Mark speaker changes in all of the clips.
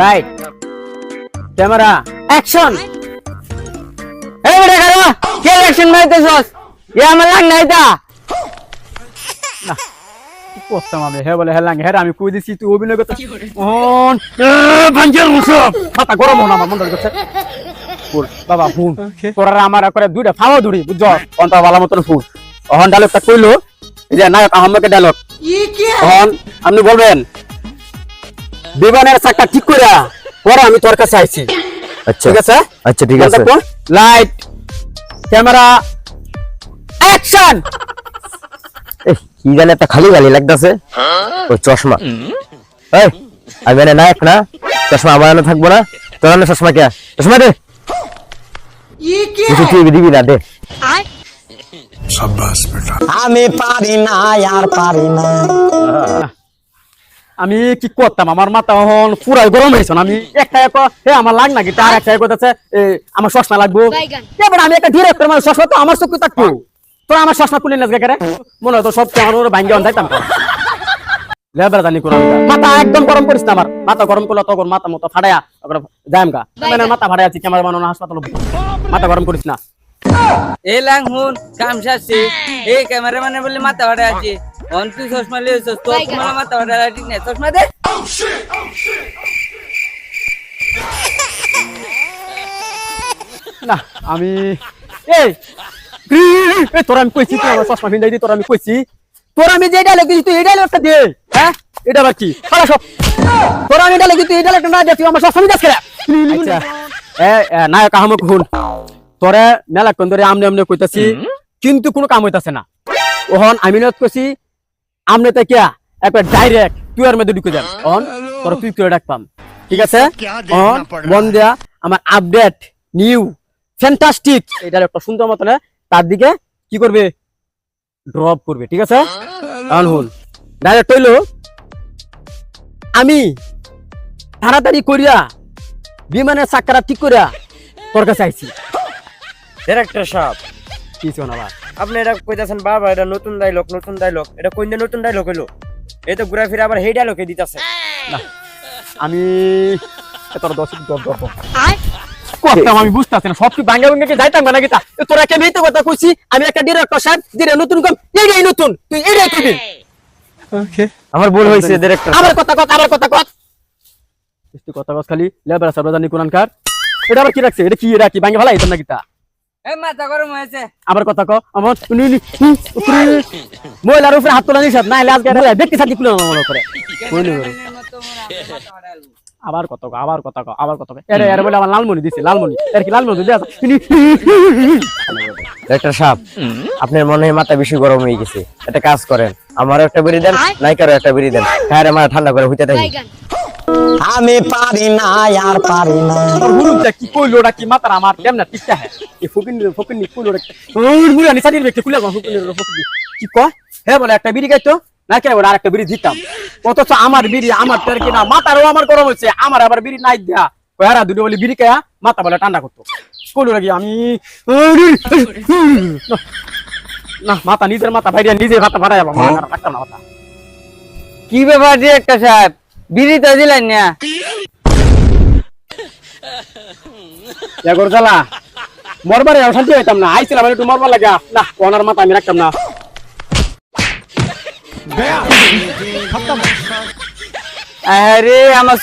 Speaker 1: Light camera action এই বেটা কে action মারতেছস এ আমার লাগ নাই তা করতাম আমি হে বলে হে লাগ হে আমি কই দিছি? তুই অভিনয় করতে অন। ভাঞ্জের মুসব মাথা গরম হন আমার করছে। ফুল। বাবা ফুল। তোরা আমার করে দুইটা ফাও দুড়ি বুঝছ? অন্ত ভালো মতন ফুল। অহন ডায়লগটা কইলো? এই যে নায়ক আহমেদের ডায়লগ। অহন আপনি বলবেন? বিমানের চাকা ঠিক করে পরে আমি তোর কাছে আইছি।
Speaker 2: আচ্ছা।
Speaker 1: ঠিক আছে?
Speaker 2: আচ্ছা ঠিক আছে।
Speaker 1: লাইট ক্যামেরা অ্যাকশন
Speaker 2: এই, কি জানি একটা খালি গালি লাগতেছে? ওই চশমা। এই আমি মানে নায়ক না চশমা আমার এনে থাকব না। তোর এনে চশমা কে? চশমা দে। কিছু তুই দিবি না দে।
Speaker 3: আমি পারি না আর পারি না।
Speaker 1: আমি কি করতাম? আমার মাথা হন পুরাই গরম হয়েছে আমি একটা এক হে আমার লাগ নাকি তার একটা এক আছে আমার চশমা লাগবো। এবার আমি একটা ডিরেক্টর মানে চশমা তো আমার চোখে থাকতো। তোর আমার চশমা খুলে নাচ গেছে মনে হয় তো সব কেমন ভাঙ্গে অন লেবার জানি কোন মাথা একদম গরম করিস না আমার। মাথা গরম করলে তখন মাথা মতো ফাটায়া যাইম গা। মানে মাথা ফাটাই আছি ক্যামেরা বানানো হাসপাতাল মাথা গরম করিস না।
Speaker 4: এ লাং হুন কাম সারছে। এই ক্যামেরা মানে বলে মাথা ভাড়া আছে। অন তুই চশমা তোমার মাথা ভাড়া ঠিক না চশমা দে।
Speaker 1: না আমি এই এই তোর আমি কইছি তুই আমার চশমা ফিন্দাই দি তোর আমি কইছি। তোর আমি যে ডায়লগ দিছি তুই এই ডায়লগটা দে হ্যাঁ? এটা আবার কি? খালা সব তোর আমি ডায়লগ দিছি তুই এই ডায়লগটা না দে তুই আমার চশমা ফিন্দাস করে আচ্ছা। এ নায়ক আহমদ হুন তোরে মেলাক্ষণ ধরে আমনে আমনে কইতাছি কিন্তু কোনো কাম হইতাছে না। ওহন আমি নত কইছি আমনে তে কিয়া একবার ডাইরেক্ট তুই আর মধ্যে ঢুকে যান। অন তোর তুই তুই ডাকপাম ঠিক আছে? অন বন দেয়া আমার আপডেট নিউ ফ্যান্টাস্টিক এটা একটা সুন্দর মতন তার দিকে কি করবে? ড্রপ করবে ঠিক আছে? হুন। ডাইরেক্ট হইল আমি তাড়াতাড়ি করিয়া বিমানের চাকারা ঠিক করিয়া তোর কাছে আইছি।
Speaker 2: ডিরেক্টর সাহেব।
Speaker 1: কিছু না বা
Speaker 2: আপনি এটা কইতাছেন বাবা এটা নতুন ডায়লগ নতুন ডায়লগ এটা কোন নতুন ডায়লগ হইল? এই তো ঘুরা ফিরে আবার সেই ডায়লগে দিতাছে।
Speaker 1: আমি এ তোর দশ দর দর করতাম আমি বুঝতেছি না সব কি ভাঙ্গা ভাঙ্গা কি যাইতাম না তোরা কে মেয়েতে কথা কইছি আমি একটা ডিরেক্টর সাহেব দিরে নতুন কম এইটাই নতুন তুই এইটাই কইবি
Speaker 2: আমার ভুল হয়েছে ডিরেক্টর
Speaker 1: আমার কথা কথা আমার কথা কথা কথা কথা খালি লেবার সাহেব জানি কোরআন কার এটা আবার কি রাখছে? এটা কি এটা কি ভাঙ্গা ভালো আইতাম না কিতা আবার কথা ক আমার নি নি নি, উপরে মহিলার উপরে হাত তোলা নিষেধ না আজকে এটা সাথে খুলে আমার উপরে করো।
Speaker 4: মতো হয় মাথা ভাড়া আলু।
Speaker 1: আবার কত আবার কত আবার কত এরে এরে বলে আমার লালমণি দিছে লালমণি এর কি লালমণি দিয়ে আছে
Speaker 2: ডিরেক্টর সাহেব আপনার মনে হয় মাথা বেশি গরম হয়ে গেছে। একটা কাজ করেন আমারও একটা বেরি দেন নাইকারও একটা বেরি দেন। খায়ের আমার ঠান্ডা করে হইতে থাকি।
Speaker 3: আমি পারি না আর পারি না।
Speaker 1: তোর হুরুমটা কি কইলো ওটা কি মাতার আমার? কেমন টিকটা হ্যাঁ এই ফকিন ফকিন নি কইলো ওই মুড়ি আনি সাদির ব্যক্তি খুলে ফকিন ফকিন কি কয়? হ্যাঁ বলে একটা বিড়ি খাইতো? না কেন বলে আরেকটা বিড়ি দিতাম। অথচ আমার বিড়ি আমার টার কিনা মাথারও আমার গরম হচ্ছে আমার আবার বিড়ি নাই দেয়া। কয়ারা দুটো বলে বিড়ি খায়া মাথা বলে ঠান্ডা করতো। কইলো নাকি আমি না মাথা নিজের মাথা ভাইরা নিজে মাথা ফাটাই যাব রাখতাম মাথা।
Speaker 4: কি ব্যাপার ডিরেক্টর সাহেব? বিড়ি তো দিলেন না।
Speaker 1: এগর জ্বালা। মরবারে অশান্তি হইতাম না। আইছিলাম একটু মরবার লাগা। না ওনার মাথা আমি রাখতাম না।
Speaker 4: আরে আমার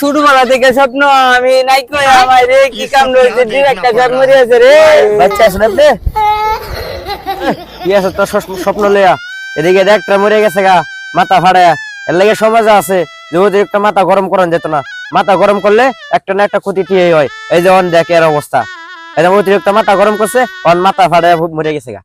Speaker 4: থেকে স্বপ্ন আমি নাই কই আমার রে কি কাম রয়েছে? আছে রে।
Speaker 2: বাচ্চা আছেন আপনি কি আছে তোর স্বপ্ন- লইয়া? এদিকে একটা মরে গেছে গা মাথা ফাড়ায়া। এর লাগে সমাজে আছে। যে অতিরিক্ত মাথা গরম করান যেত না। মাথা গরম করলে একটা না একটা ক্ষতি হয়। এই যে অন দেখ এর অবস্থা। এটা অতিরিক্ত মাথা গরম করছে, অন মাথা ফাড়ায়া মরে গেছে গা।